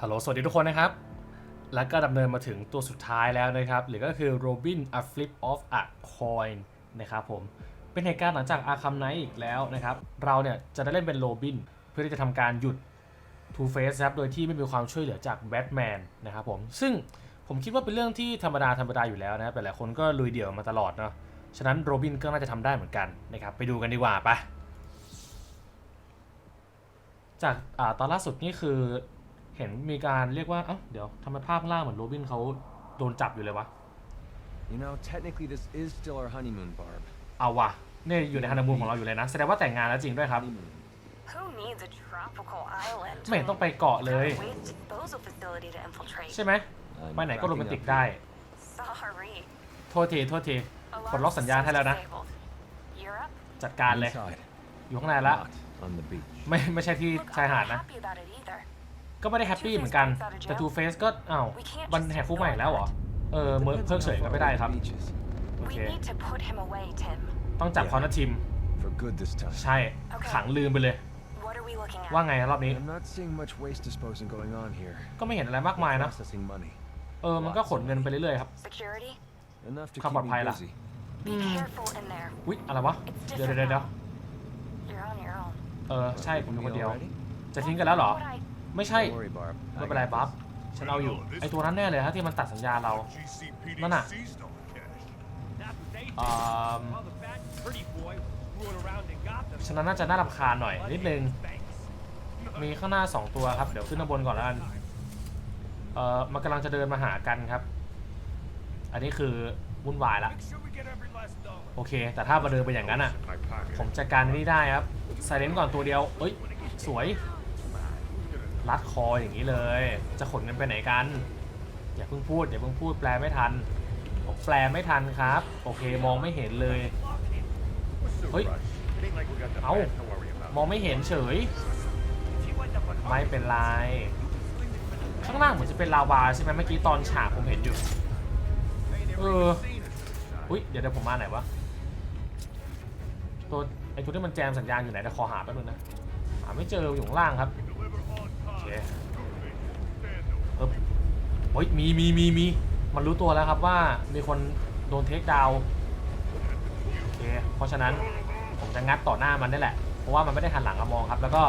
ฮัลโหล สวัสดีทุกคนนะครับ แล้วก็ดำเนินมาถึงตัวสุดท้ายแล้วนะครับ หรือก็คือ Robin a Flip of a Coin นะครับผม เป็นเหตุการณ์หลังจาก Arkham Knight อีกแล้วนะครับ เราเนี่ยจะได้เล่นเป็นโรบิน เพื่อที่จะทำการหยุด Two Face ครับ โดยที่ไม่มีความช่วยเหลือจากแบทแมนนะครับผม ซึ่งผมคิดว่าเป็นเรื่องที่ธรรมดาธรรมดาอยู่แล้วนะแต่หลายคนก็ลุยเดี่ยวมาตลอดเนาะ ฉะนั้นโรบินก็น่าจะทำได้เหมือนกันนะครับ ไปดูกันดีกว่าไปจากอาตอนล่าสุดนี่คือ เห็นมีการเรียกว่า เอ้า เดี๋ยวทำไมภาพข้างล่างเหมือนโรบินเขาโดนจับอยู่เลยวะ You know, technically this is still our honeymoon, Barb. เอาวะเนี่ยอยู่ในฮันนีมูนของเราอยู่เลยนะ แสดงว่าแต่งงานแล้วจริงด้วยครับ Honeymoon. Who needs a tropical island? ไม่เห็นต้องไปเกาะเลย Waste disposal facility to infiltrate. ใช่ไหม I'm ไปไหนก็โรแมน wrapping ติก up ได้ Sorry. โทษทีโทษที A lot ปลดล็อก of สัญญาณให้แล้วนะ systems disabled. Europe? จัดการเลย Inside, อยู่ข้างในละ not on the beach. ไม่ไม่ใช่ที่ Look, ชาย I'm หาด not นะ happy about it either. ก็ไม่ได้แฮปปี้เหมือนกัน แต่ Two Face ก็อ้าวมันแหกคุกใหม่แล้วเหรอ เออเมิร์เพิกเฉยก็ไม่ได้ครับ Beaches. โอ We เค need to put him away, Tim. ต้องจับเขานะทีม For good this time. ใช่ ขังลืมไปเลย What are we looking at? ว่าไงรอบนี้ I'm not seeing much waste disposing going on here. ก็ไม่เห็นอะไรมากมายนะ Processing money. เออ มันก็ขนเงินไปเรื่อยๆครับ Security? Enough to ความ keep ปลอด me ภัยล่ะ busy. Be Hmm. careful in there. อุ๊ยอะไรวะ It's เดี๋ยว different เดี๋ยวเดี๋ยว now. You're on your own. เออ ใช่ผมอยู่คนเดียว already? จะทิ้งกันแล้วเหรอ What I ไม่ใช่ Don't worry, Barb. ไม่ I เป็นไร got บัฟ this. ฉันเอาอยู่ ไอตัวนั้นแน่เลยฮะที่มันตัดสัญญาเรา GCPD No, no. seized all the cash. That's what they อื did. ม While the fat and pretty boy was screwing around in Gotham. ฉะนั้นน่าจะน่ารำคาญหน่อยนิดนึง Thanks. มีข้างหน้า 2 ตัวครับ เดี๋ยวขึ้นข้างบนก่อนแล้วกันเออมันกำลังจะเดินมาหากันครับ อันนี้คือวุ่นวายละ Make sure we get every last dollar. โอเค แต่ถ้ามาเดินไปอย่างนั้นอะ My pocket. ผมจัดการนี่ได้ครับไซเลนก่อนตัวเดียว เอ้ย สวย รัดคออย่างนี้เลย จะขนเงินไปไหนกัน อย่าเพิ่งพูดอย่าเพิ่งพูดแปลไม่ทันผมแปลไม่ทันครับ โอเคมองไม่เห็นเลย What's the Oi. rush? It ain't like we got the Ow. bag to worry about. มองไม่เห็นเฉย ไม่เป็นไร ข้างล่างเหมือนจะเป็นลาวาใช่ไหมเมื่อกี้ตอนฉากผมเห็นอยู่ เอออุ้ยเดี๋ยวเดี๋ยวผมมาไหนวะ ตัวไอ้ตัวที่มันแจมสัญญาณอยู่ไหนแต่ขอหาแป๊บนึงนะ หาไม่เจออยู่ข้างล่างครับ เคเอบเฮ้ยมีมีมีมีมันรู้ตัวแล้วครับว่ามีคนโดนเทคดาวโอเคเพราะฉะนั้นผมจะงัดต่อหน้ามันได้แหละ เพราะว่ามันไม่ได้หันหลังมามองครับ แล้วก็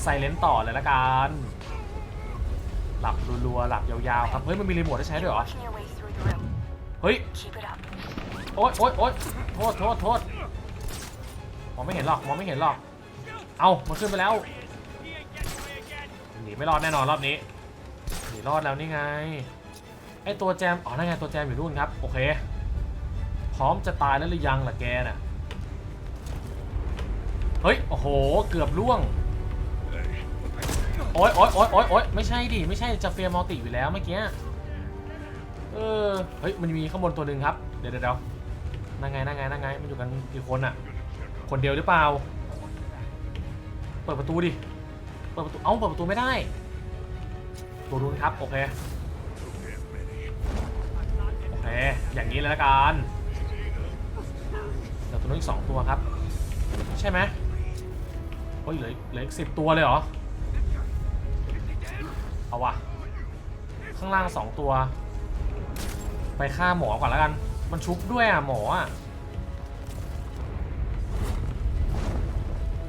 ไซเลนต์ต่อเลยละกันหลับรัวๆหลับยาวๆครับ เฮ้ย มันมีรีโมทให้ใช้ด้วยเหรอ เฮ้ย โอ๊ยโอ๊ยโอ๊ยโทษโทษโทษมองไม่เห็นหรอกมองไม่เห็นหรอก เอามันขึ้นไปแล้ว นีไม่รอดแน่นอนรอบนี้หนีรอดแล้วนี่ไงไอตัวแจมอ๋อนั่นไงตัวแจมอยู่นู่นครับโอเค พร้อมจะตายแล้วหรือยังล่ะแกน่ะเฮ้ยโอ้โหเกือบล่วงโอ๊ยโอ๊ยโอ๊ยโอ๊ยโอ๊ยไม่ใช่ดิไม่ใช่จะเฟียมัลติอยู่แล้วเมื่อกี้เออเฮ้ยมันมีข้างบนตัวหนึ่งครับเดี๋ยวเดี๋ยวเดี๋ยวนั่งไงนั่งไงนั่งไงมันอยู่กันกี่คนอะคนเดียวหรือเปล่า เปิดประตูดิ ปิดประตู เอ้า เปิดประตูไม่ได้ตัวนู้นครับ โอเค โอเค อย่างนี้เลยละกันเดี๋ยวตัวนู้นอีกสองตัวครับ ใช่ไหมโอ้ยเหลือเหลืออีกสิบตัวเลยเหรอ เอาวะข้างล่างสองตัว ไปฆ่าหมอก่อนแล้วกัน มันชุบด้วยอะหมออะ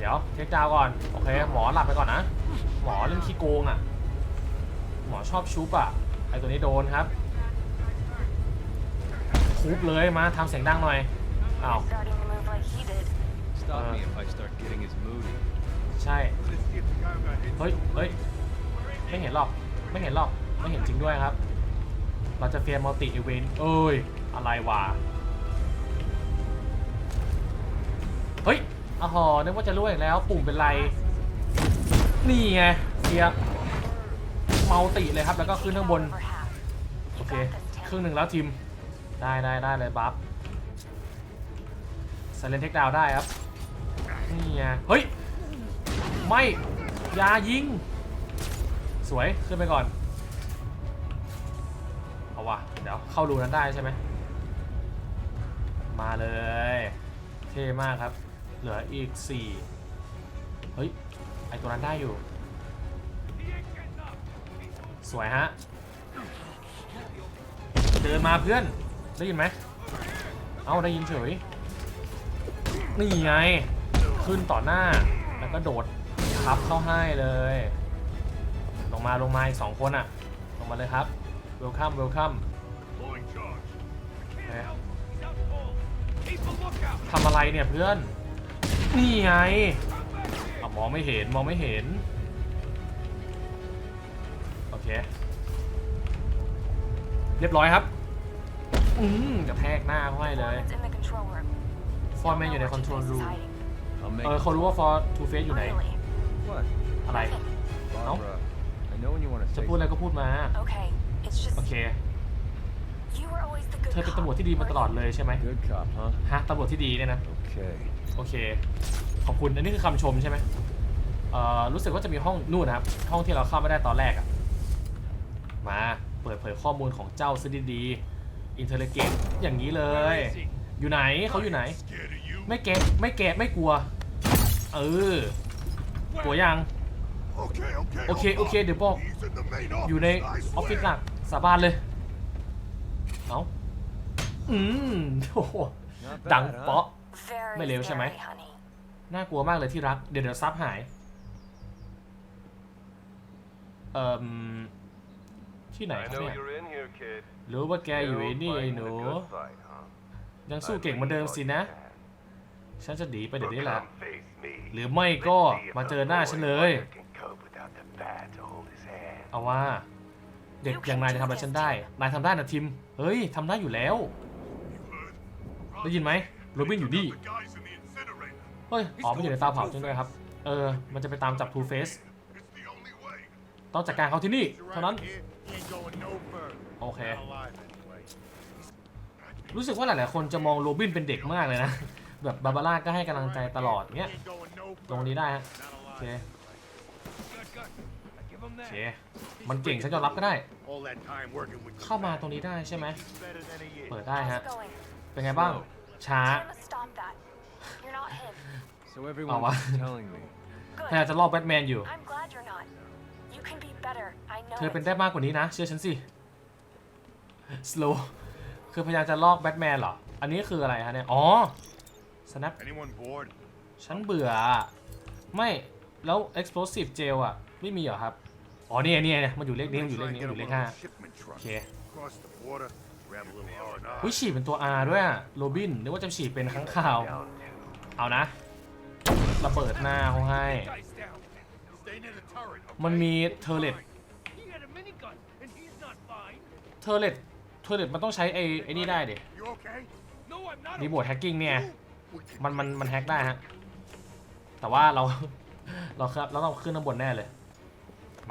ดี๋ยวเช็คดาวน์ก่อน โอเค หมอหลับไปก่อนนะ หมอเรื่องขี้โกงอะ หมอชอบชุบอะ ไอตัวนี้โดนครับทุบเลยมาทำเสียงดังหน่อยอ้าว Starting to move like he did. Stop Uh. me if I start getting as moody. ใช่ เฮ้ย เฮ้ย ไม่เห็นหรอก ไม่เห็นหรอก ไม่เห็นจริงด้วยครับ เราจะเฟียร์มัลติอีเวนต์เอ้ย อะไรวะ เฮ้ย อ๋อนึกว่าจะรู้อีกแล้ว ปุ่มเป็นไร นี่ไงเฟียร์มัลติเลยครับ แล้วก็ขึ้นข้างบน โอเค ครึ่งหนึ่งแล้วทีม ได้ได้ได้เลยบัฟไซเลนเทคดาวได้ครับ นี่ไง เฮ้ย ไม่ยายิง สวย ขึ้นไปก่อน เอาวะเดี๋ยวเข้ารูนั้นได้ใช่ไหม มาเลย เท่มากครับ เหลืออีก4เฮ้ย ไอตัวนั้นได้อยู่ สวยฮะ เดินมาเพื่อน ได้ยินไหม เอาได้ยินเฉย นี่ไง ขึ้นต่อหน้า แล้วก็โดดทับเข้าให้เลย ลงมาลงมาอีกสองคนอะลงมาเลยครับ เวลคัมเวลคัมทำอะไรเนี่ยเพื่อน นี่ไงอะมองไม่เห็นมองไม่เห็น โอเค เรียบร้อยครับ อืมกระแทกหน้าเขาให้เลย Foreman's in the control room. ฟอร์แมนอยู่ในคอนโทรลรูม I'll make เออเขารู้ว่าฟอร์ทูเฟสอยู่ไหน Really? what? อะไร Barbara, I know when you want to จะ say พูดอะไรก็พูดมา Okay. It's just โอเค you were always the good เธอเป็น cop, ตำรวจที่ดีมาตลอด weren't เลยใช่ไหม good cop, huh? ฮะตำรวจที่ดีเนี่ยนะ Okay. โอเค ขอบคุณอันนี้คือคำชมใช่ไหมเอ่อรู้สึกว่าจะมีห้องนู่นนะครับ ห้องที่เราเข้าไม่ได้ตอนแรกอะมาเปิดเผยข้อมูลของเจ้าซะดีๆอินเทอร์เกตอย่างนี้เลย อยู่ไหนเขาอยู่ไหน Scared of you? ไม่แกะไม่แกะไม่กลัว เออกลัวยัง Okay, okay. Okay, hold okay, on. the ball. He's in the main อยู่ใน office, I ออฟฟิศ swear. หลักสาบานเลยเอาอืมโอ้โห Not ดัง bad, huh? เปาะ Very ไม่เลวใช่ไหม scary, honey. น่ากลัวมากเลยที่รัก เดี๋ยวเดี๋ยวซับหาย เอ่มที่ไหน I ครับ know เนี่ย you're in here, kid. รู้ว่าแกอยู่ไอ้นี่ไอ้ Fighting หนู a good fight, huh? ยังสู้เก่งเหมือนเดิมสินะ ฉันจะหนีไปเดี๋ยวนี้แหละ Come face me. หรือไม่ก็ Let's see if มา the เจอหน้า boy ฉันเลย wonder can cope without the bat to hold his hand. เอาว่า เด็กอย่างนายจะทำอะไรฉันได้ นายทำได้นะทิม เฮ้ยทำได้อยู่แล้ว You heard? ได้ยินไหม โรบินอยู่นี่เฮ้ยอ๋อมันอยู่ในเตาเผาจริงด้วยครับ เออ มันจะไปตามจับทูเฟสต้องจัดการเขาที่นี่ เท่านั้น right here. He ain't going no further. Okay. Not alive anyway. รู้สึกว่าหลายๆคนจะมองโรบินเป็นเด็กมากเลยนะ แบบบาบาร่าก็ให้กำลังใจตลอดเงี้ยตรงนี้ได้ฮะโอเคโอเค มันเก่งฉันยอมรับก็ได้ เข้ามาตรงนี้ได้ใช่ไหม เปิดได้ฮะ เป็นไงบ้าง ช้า Tim, stop that. You're not him. So everyone's telling me. พยายาม Good. จะลอกแบทแมนอยู่ I'm glad you're not. You can be better. I know เธอเป็น it. ได้มากกว่านี้นะ เชื่อฉันสิ slow คือพยายามจะลอกแบทแมนเหรอ อันนี้คืออะไรฮะเนี่ย อ๋อ snap Anyone bored? ฉันเบื่ออะไม่ แล้ว explosive gel อะ ไม่มีเหรอครับ อ๋อนี่ไงนี่ไงมันอยู่เลขนี้มันอยู่เลขนี้มันอยู่เลขห้า Shipment โอ truck. เค Cross the border. Grab a little R&R. อุ้ยฉีดเป็นตัว R ด้วยอะโรบินนึกว่าจะฉีดเป็นข้างข่าว เอานะระเบิดหน้าเขาให้ มันมีเทอร์เลตเทอร์เลตเทอร์เลตมันต้องใช้ไอ้ไอ้นี่ได้เดิ You okay? No, I'm not. รีโมทแฮกกิ้งเนี่ย มันมันมันแฮกได้ฮะ แต่ว่าเราเราครับเราต้องขึ้นข้างบนแน่เลย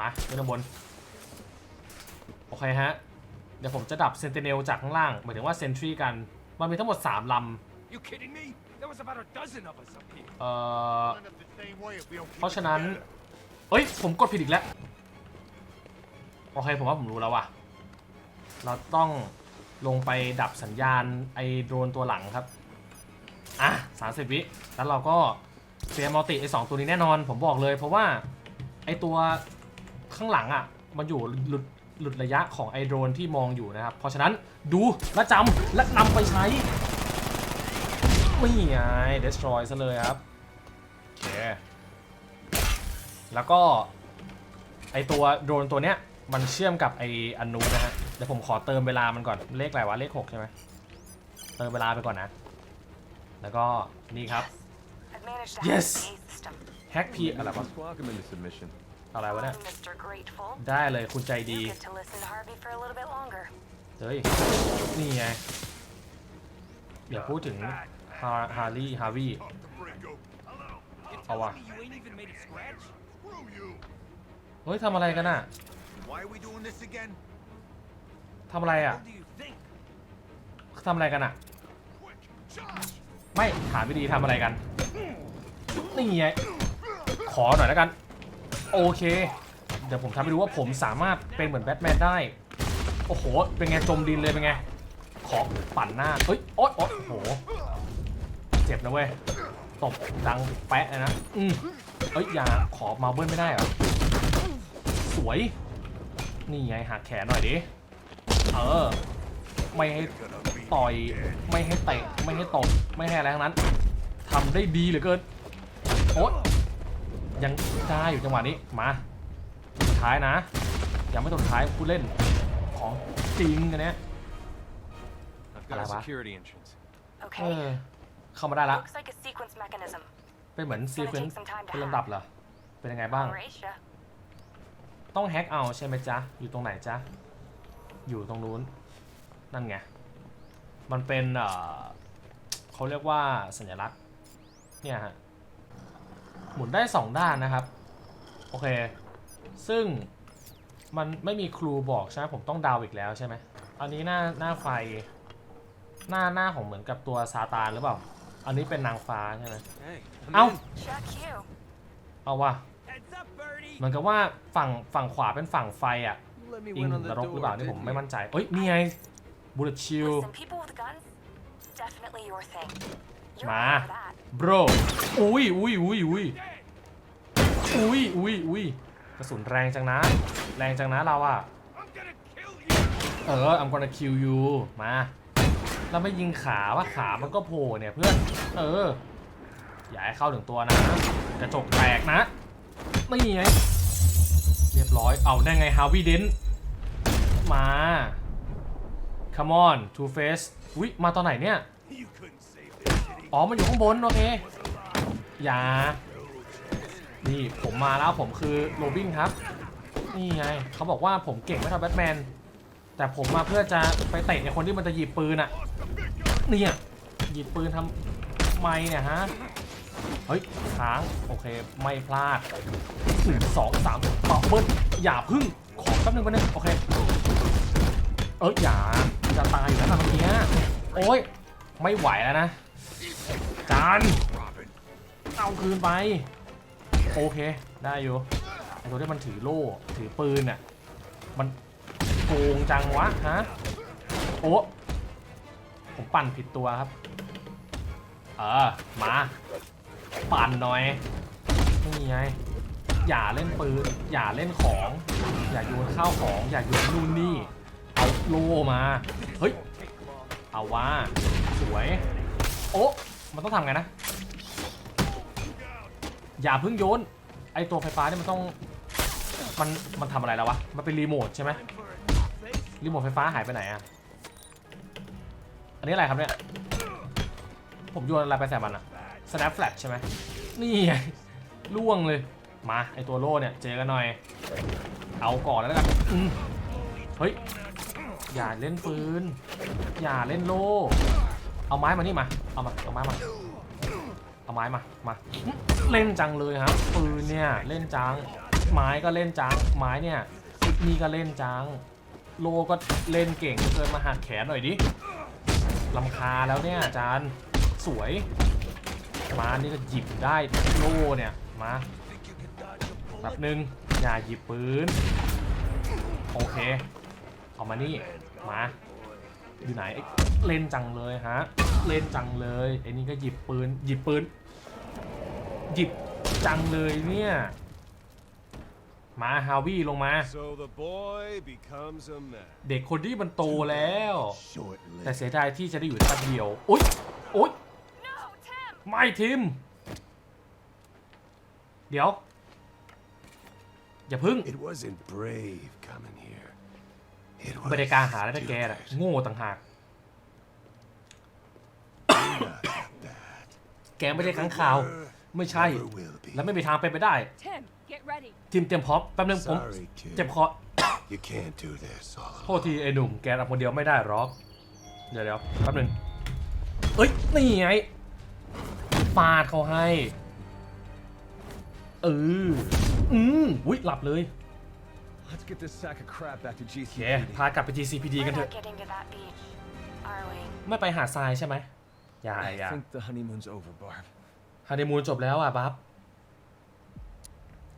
มาขึ้นข้างบน โอเคฮะ เดี๋ยวผมจะดับเซนติเนลจากข้างล่างหมายถึงว่าเซนทรีกัน มันมีทั้งหมด 3ล You kidding me? There was about a dozen of us up here. ำเอ่อ end up the same way if we don't keep เพราะ it ฉะนั้น together. เอ้ย ผมกดผิดอีกแล้ว โอเค ผมว่าผมรู้แล้วว่ะ เราต้องลงไปดับสัญญาณไอโดรนตัวหลังครับ อะสามสิบวิ แล้วเราก็เตรียมมัลติไอสองตัวนี้แน่นอน ผมบอกเลย เพราะว่าไอตัวข้างหลังอะ มันอยู่หลุด หลุดระยะของไอโดรนที่มองอยู่นะครับ เพราะฉะนั้นดูและจำและนำไปใช้ไม่ไง destroy ซะเลยครับโอเคแล้วก็ไอตัวโดรนตัวเนี้ยมันเชื่อมกับไออันนู้นนะฮะเดี๋ยวผมขอเติมเวลามันก่อนเลขอะไรวะเลข6ใช่ไหมเติมเวลาไปก่อนนะ แล้วก็นี่ครับ I've managed to hack Yes. the PA system. แฮกพีอะไรวะ Let's welcome into submission. อะไรวะเนี่ย Come on, Mr. Grateful. ได้เลยคุณใจดี You get to listen to Harvey for a little bit longer. เฮ้ย นี่ไง อย่าพูดถึงฮาฮาร์ลี่ฮาวี Talk to Bringo. Hello. You're Oh, wow. telling me you ain't even made a scratch? Screw you. เฮ้ยทำอะไรกันอะ Why are we doing this again? ทำอะไรอะ What do you think? ทำอะไรกันอะ Quick, charge. ไม่ถามไม่ดีทำอะไรกัน นี่ไง ขอหน่อยแล้วกัน โอเค เดี๋ยวผมทำให้ดูว่าผมสามารถเป็นเหมือนแบทแมนได้ โอ้โห เป็นไงจมดินเลยเป็นไง ขอปั่นหน้า เฮ้ยโอ๊ยโอ๊ยโอ้โห เจ็บนะเว้ย ตบดังแปะเลยนะ อืมเอ้ย อย่าขอมาเบิ้ลไม่ได้เหรอ สวย นี่ไงหักแขนหน่อยดิ เออ ไม่ให้ต่อย ไม่ให้เตะ ไม่ให้ตบ ไม่ให้อะไรทั้งนั้นทำได้ดีเหลือเกิน โอ๊ย ยังได้อยู่จังหวะนี้มาสุดท้ายนะ ยังไม่สุดท้ายผู้เล่นของจริงกันเนี้ย I've got a Alaba. security entrance. เอ Okay. อเข้ามาได้ละ Looks like a sequence mechanism. เป็นเหมือนซีเควนซ์ It's gonna take some time to เป็นลำดับเหรอ เป็นยังไงบ้าง Horatio. ต้องแฮ็กเอาใช่ไหมจ๊ะ อยู่ตรงไหนจ๊ะ อยู่ตรงนู้น นั่นไง มันเป็นเอ่อเขาเรียกว่าสัญลักษณ์ เนี่ยฮะ หมุนได้สองด้านนะครับ โอเค ซึ่งมันไม่มีครูบอกใช่ไหมผมต้องเดาวอีกแล้วใช่ไหมอันนี้หน้าหน้าไฟ หน้าหน้าของเหมือนกับตัวซาตานหรือเปล่า อันนี้เป็นนางฟ้าใช่ไหม Hey, I'm เอ้า in. Check you. เอาว่ะ Heads up, birdie. เหมือนกับว่าฝั่งฝั่งขวาเป็นฝั่งไฟอะ Let me อิง win on น the รกหรือเปล่า door, นี่ผม didn't ไม่ you? มั่นใจเอ้ยนี่ไงบูเลตชิล Listen, people with guns, definitely your thing. You're Ma. all for that. บรอุ้ยอุ้ยอุ้ยอุ้ยอุ้ยอุ้ยอุ้ยกระสุนแรงจังนะ แรงจังนะเราอะเออ I'm gonna kill you มาเราไม่ยิงขาว่าขามันก็โผล่เนี่ยเพื่อน เออ อย่าให้เข้าถึงตัวนะ กระจกแตกนะ ไม่ไง เรียบร้อย เอาได้ไงฮาวิเดนมา come on two face อุ้ยมาตอนไหนเนี่ย อ๋อ มันอยู่ข้างบน โอเค อย่า นี่ผมมาแล้วผมคือโรบินครับ นี่ไง เขาบอกว่าผมเก่งไม่เท่าแบทแมน แต่ผมมาเพื่อจะไปเตะไอ้คนที่มันจะหยิบปืนอะเนี่ย หยิบปืนทำไมเนี่ยฮะ เฮ้ยค้าง โอเค ไม่พลาดหนึ่งสองสามป่าเบิ้ลอย่าพึ่ง ขอแป๊บนึงแป๊บนึงโอเค เอออย่าจะตายอยู่แล้วนะเมื่อกี้โอ้ยไม่ไหวแล้วนะ จานเอาคืนไป โอเค ได้อยู่ไอตัวที่มันถือโล่ ถือปืนน่ะ มันโกงจังวะฮะ โอ้ผมปั่นผิดตัวครับ เออ มา ปั่นหน่อย นี่ไง อย่าเล่นปืน อย่าเล่นของ อย่าโยนข้าวของ อย่าโยนนู่นนี่ เอาโล่มา เฮ้ย เอาว่า สวย โอ้ มันต้องทำไงนะ อย่าเพิ่งโยน ไอตัวไฟฟ้าเนี่ยมันต้อง มันมันทำอะไรแล้ววะ มันเป็นรีโมทใช่ไหมรีโมทไฟฟ้าหายไปไหนอะอันนี้อะไรครับเนี่ย ผมโยนอะไรไปใส่มันอะ snap flash ใช่ไหมนี่ล่วงเลย มาไอตัวโล่เนี่ยเจอกันหน่อย เอาก่อนแล้วกันเฮ้ย อย่าเล่นปืน อย่าเล่นโล่ เอาไม้มานี่มา เอามา เอาไม้มา เอาไม้มา มา เล่นจังเลยครับปืนเนี่ยเล่นจัง ไม้ก็เล่นจัง ไม้เนี่ยนี่ก็เล่นจัง โลก็เล่นเก่งเกินมาหักแขนหน่อยดิลำคาแล้วเนี่ยอาจารย์สวย มานี่ก็หยิบได้โล่เนี่ย มาแป๊บนึงอย่าหยิบปืน โอเค เอามานี่ มา อยู่ไหนไอ้เล่นจังเลยฮะ เล่นจังเลยไอ้นี่ก็หยิบปืน หยิบปืน หยิบจังเลยเนี่ย มาฮาวิลงมา So the boy becomes a man. เด็กคนที่มันโตแล้ว Short แต่ lived. เสียดายที่จะได้อยู่แค่เดียวโอ๊ยโอ๊ย No, Tim! ไม่ทิม เดี๋ยว อย่าพึ่ง It wasn't brave coming here. It ไม่ได้ was กล้ารหาแล้วแต่แกน่ะ stupid. โง่ต่างหาก แกไม่ได้ค้างข่าว ไม่ใช่ Never will be. และไม่มีทางเป็นไปได้ Tim, get ready. ทีมเตรียมพร้อมแป๊บนึงผม Sorry, kid. เจ็บคอ You can't do this all โทษทีไอ้หนุ่มแกทำคนเดียวไม่ได้หรอก เดี๋ยวเดี๋ยวแป๊บนึงเอ้ย นี่ไงฟาดเขาให้ เออ อืมอุ้ยหลับเลย Let's get this sack of crap back to โอเค GCPD. พากลับไป GCPD We're กันเถ not อะ getting to that beach, are we? ไม่ไปหาดทรายใช่ไหมอย่า I อย่า think the honeymoon's over, Barb. ฮันนีมูนจบแล้วอะบัฟ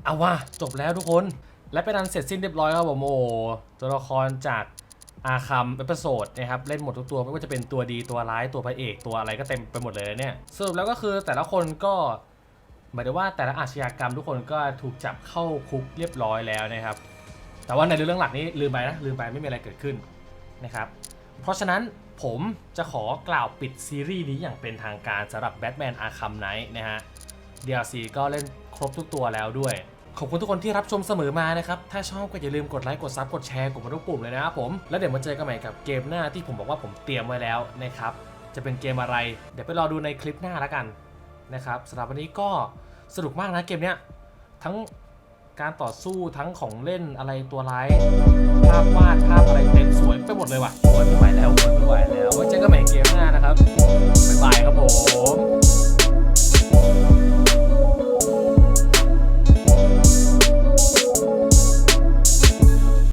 เอาว่าจบแล้วทุกคน และเป็นอันเสร็จสิ้นเรียบร้อยครับผมโอ้โหตัวละครจากอาคัมเอพิโซดนะครับ เล่นหมดทุกตัวไม่ว่าจะเป็นตัวดีตัวร้ายตัวพระเอกตัวอะไรก็เต็มไปหมดเลยเนี่ยสรุปแล้วก็คือแต่ละคนก็ หมายถึงว่าแต่ละอาชญากรรมทุกคนก็ถูกจับเข้าคุกเรียบร้อยแล้วนะครับ แต่ว่าในเรื่องหลักนี้ลืมไปนะลืมไปไม่มีอะไรเกิดขึ้นนะครับเพราะฉะนั้นผมจะขอกล่าวปิดซีรีส์นี้อย่างเป็นทางการสำหรับ Batman Arkham Knight นะฮะ DLC ก็เล่นครบทุกตัวแล้วด้วย ขอบคุณทุกคนที่รับชมเสมอมานะครับ ถ้าชอบก็อย่าลืมกดไลค์กดซับกดแชร์กดมาทุกปุ่มเลยนะครับผม แล้วเดี๋ยวมาเจอกันใหม่กับเกมหน้าที่ผมบอกว่าผมเตรียมไว้แล้วนะครับ จะเป็นเกมอะไร เดี๋ยวไปรอดูในคลิปหน้าแล้วกันนะครับสำหรับวันนี้ก็สนุกมากนะเกมเนี้ยทั้ง การต่อสู้ทั้งของเล่นอะไรตัวไร้ภาพวาดภาพอะไรเต็มสวยไปหมดเลยว่ะสวยไม่ไหวแล้วสวยไม่ไหวแล้วไว้เจ๊ก็แม่งเกมหน้านะครับบ๊ายบายครับผม